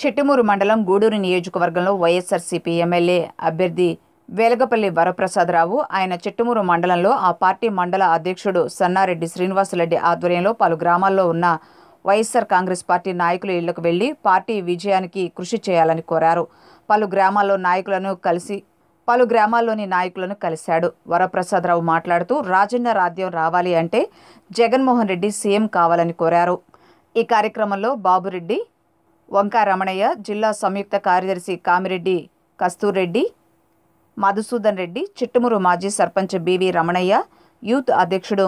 చిట్టిమూరు మండలం గూడూరు నియోజకవర్గంలో వైఎస్ఆర్సీపీ ఎమ్మెల్యే అభ్యర్థి వేలగపల్లి వరప్రసాదరావు ఆయన చిట్టుమూరు మండలంలో ఆ పార్టీ మండల అధ్యక్షుడు సన్నారెడ్డి శ్రీనివాసరెడ్డి ఆధ్వర్యంలో పలు గ్రామాల్లో ఉన్న వైఎస్ఆర్ కాంగ్రెస్ పార్టీ నాయకుల ఇళ్ళకు వెళ్ళి పార్టీ విజయానికి కృషి చేయాలని కోరారు. పలు గ్రామాల్లో నాయకులను కలిసి పలు గ్రామాల్లోని నాయకులను కలిశాడు. వరప్రసాదరావు మాట్లాడుతూ రాజన్న రాజ్యం రావాలి అంటే జగన్మోహన్ రెడ్డి సీఎం కావాలని కోరారు. ఈ కార్యక్రమంలో బాబురెడ్డి వంకా రమణయ్య జిల్లా సంయుక్త కార్యదర్శి కామిరెడ్డి కస్తూరెడ్డి మధుసూదన్ రెడ్డి చిట్టుమూరు మాజీ సర్పంచ్ బివి రమణయ్య యూత్ అధ్యక్షుడు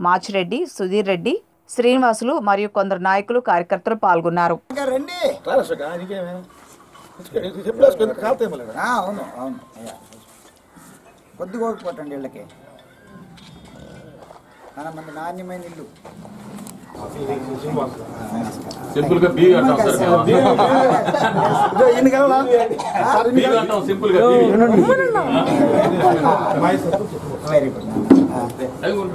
మాచిరెడ్డి సుధీర్ రెడ్డి శ్రీనివాసులు మరియు కొందరు నాయకులు కార్యకర్తలు పాల్గొన్నారు. కొద్దిగా వీళ్ళకి. మన మంది నాణ్యమైన ఇల్లు. సింపుల్గా బీ అంటాం సార్ బీ అంటాం సింపుల్గా B. Very good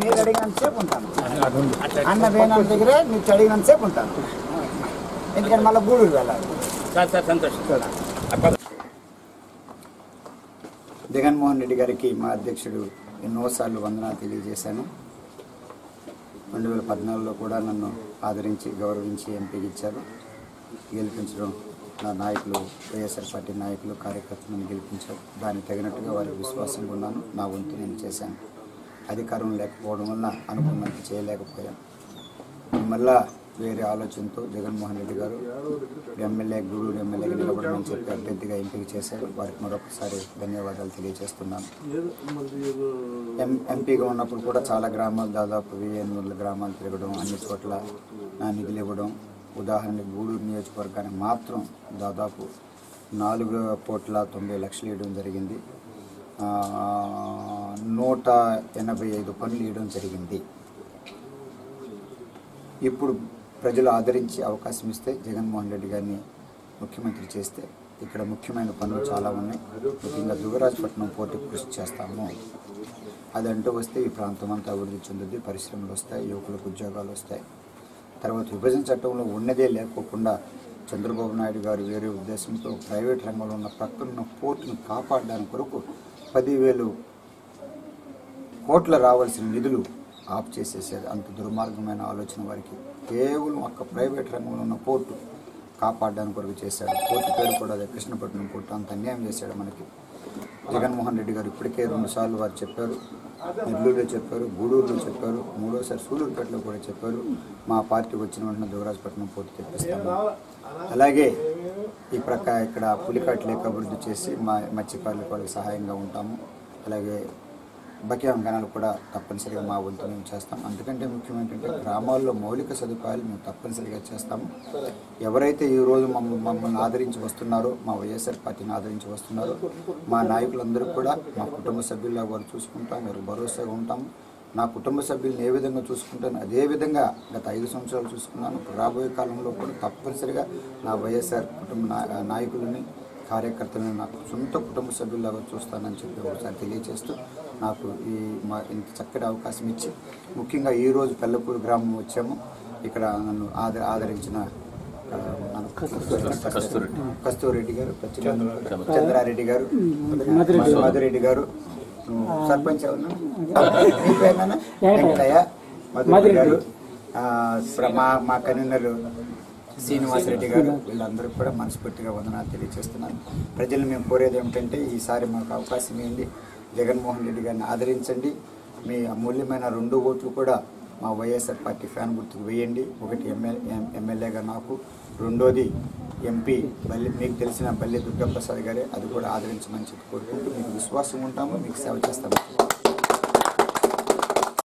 మీరు అడిగినంత సేపు ఉంటాను. అన్న వేణాల దగ్గరే మీరు అడిగినంత సేపు ఉంటాను. ఎందుకంటే మళ్ళీ గూడూరు వెళ్ళాలి. జగన్మోహన్ రెడ్డి గారికి మా అధ్యక్షుడు ఎన్నోసార్లు వందనాలు తెలియజేశాను. రెండు వేల పద్నాలుగులో కూడా నన్ను ఆదరించి గౌరవించి ఎంపీకి ఇచ్చారు గెలిపించడం నా నాయకులు వైఎస్ఆర్ పార్టీ నాయకులు కార్యకర్తలను గెలిపించారు. దానికి తగినట్టుగా వారికి విశ్వాసంగా ఉన్నాను. నా వంతు నేను చేశాను. అధికారం లేకపోవడం వల్ల అనుకున్నంత చేయలేకపోయాను మళ్ళా వేరే ఆలోచనతో జగన్మోహన్ రెడ్డి గారు ఎమ్మెల్యే గూడూరు ఎమ్మెల్యేగా నిలబడమని చెప్పి అభ్యర్థిగా ఎంపిక చేశారు. వారికి మరొకసారి ధన్యవాదాలు తెలియజేస్తున్నాను. ఎం ఎంపీగా ఉన్నప్పుడు కూడా చాలా గ్రామాలు దాదాపు వెయ్యి ఎనిమిది వందల గ్రామాలు తిరగడం అన్ని చోట్ల నా నిధులు ఇవ్వడం ఉదాహరణకి గూడూరు నియోజకవర్గానికి మాత్రం దాదాపు నాలుగు కోట్ల తొంభై లక్షలు ఇవ్వడం జరిగింది. నూట ఎనభై ఐదు పనులు ఇవ్వడం జరిగింది. ఇప్పుడు ప్రజలు ఆదరించి అవకాశం ఇస్తే జగన్మోహన్ రెడ్డి గారిని ముఖ్యమంత్రి చేస్తే ఇక్కడ ముఖ్యమైన పనులు చాలా ఉన్నాయి. ముఖ్యంగా దుగరాజపట్నం పోర్టుకు కృషి చేస్తాము. అదంటూ వస్తే ఈ ప్రాంతం అంతా అభివృద్ధి చెందుద్ది పరిశ్రమలు వస్తాయి యువకులకు ఉద్యోగాలు వస్తాయి. తర్వాత విభజన చట్టంలో ఉన్నదే లేకోకుండా చంద్రబాబు నాయుడు గారు వేరే ఉద్దేశంతో ప్రైవేట్ రంగంలో ఉన్న ప్రక్కనున్న పోర్టును కాపాడడానికి కొరకు పదివేలు కోట్ల రావాల్సిన నిధులు ఆఫ్ చేసేసేది అంత దుర్మార్గమైన ఆలోచన వారికి. కేవలం ఒక్క ప్రైవేట్ రంగంలో ఉన్న పోర్టు కాపాడడానికి కొరకు చేశాడు. పోర్టు పేరు కూడా అదే కృష్ణపట్నం పోర్టు అంత అన్యాయం చేశాడు మనకి. జగన్మోహన్ రెడ్డి గారు ఇప్పటికే రెండుసార్లు వారు చెప్పారు. నెల్లూరులో చెప్పారు గూడూరులో చెప్పారు మూడోసారి సూలూరుపేటలో కూడా చెప్పారు. మా పార్టీ వచ్చిన వెంటనే దువరాజపట్నం పోర్టు తెప్పిస్తాము. అలాగే ఈ ప్రక్క ఇక్కడ పులికాట్లేక అభివృద్ధి చేసి మా మత్స్యకారులకు వాళ్ళకి సహాయంగా ఉంటాము. అలాగే బకియాం గణాలు కూడా తప్పనిసరిగా మా వంతు మేము చేస్తాం. అందుకంటే ముఖ్యం ఏంటంటే గ్రామాల్లో మౌలిక సదుపాయాలు మేము తప్పనిసరిగా చేస్తాము. ఎవరైతే ఈ రోజు మమ్మల్ని మమ్మల్ని ఆదరించి వస్తున్నారో మా వైఎస్ఆర్ పార్టీని ఆదరించి వస్తున్నారో మా నాయకులందరూ కూడా మా కుటుంబ సభ్యుల్లా వారు చూసుకుంటాం వారు భరోసాగా ఉంటాము నా కుటుంబ సభ్యులను ఏ విధంగా చూసుకుంటాను అదే విధంగా గత ఐదు సంవత్సరాలు చూసుకున్నాను. రాబోయే కాలంలో కూడా తప్పనిసరిగా నా వైఎస్ఆర్ కుటుంబ నా- నాయకులని కార్యకర్తలను నాకు సొంత కుటుంబ సభ్యుల్లాగా చూస్తానని చెప్పి ఒకసారి తెలియజేస్తూ నాకు ఈ మా ఇంత చక్కటి అవకాశం ఇచ్చి ముఖ్యంగా ఈ రోజు పెల్లపూరు గ్రామం వచ్చాము. ఇక్కడ నన్ను ఆద ఆదరించిన కస్తూరెడ్డి. గారు చంద్రారెడ్డి గారు. మధురెడ్డి గారు. సర్పంచ్? వెంకటయ్య. మధురెడ్డి గారు. మా మా కన్వీనర్ శ్రీనివాసరెడ్డి గారు వీళ్ళందరూ కూడా మనస్ఫూర్తిగా వందనాలు తెలియజేస్తున్నాను. ప్రజలు మేము కోరేది ఏమిటంటే ఈసారి మాకు అవకాశం ఏంటి జగన్మోహన్ రెడ్డి గారిని ఆదరించండి. మీ అమూల్యమైన రెండు ఓట్లు కూడా మా వైఎస్ఆర్ పార్టీ ఫ్యాన్ గుర్తుకు వేయండి. ఒకటి ఎమ్మెల్యే ఎమ్మెల్యేగా నాకు రెండోది ఎంపీ బల్లి మీకు తెలిసిన బల్లి దుర్గాప్రసాద్ గారే అది కూడా ఆదరించమని చెప్పి కోరుకుంటూ మీకు విశ్వాసం ఉంటాము మీకు సేవ చేస్తాము.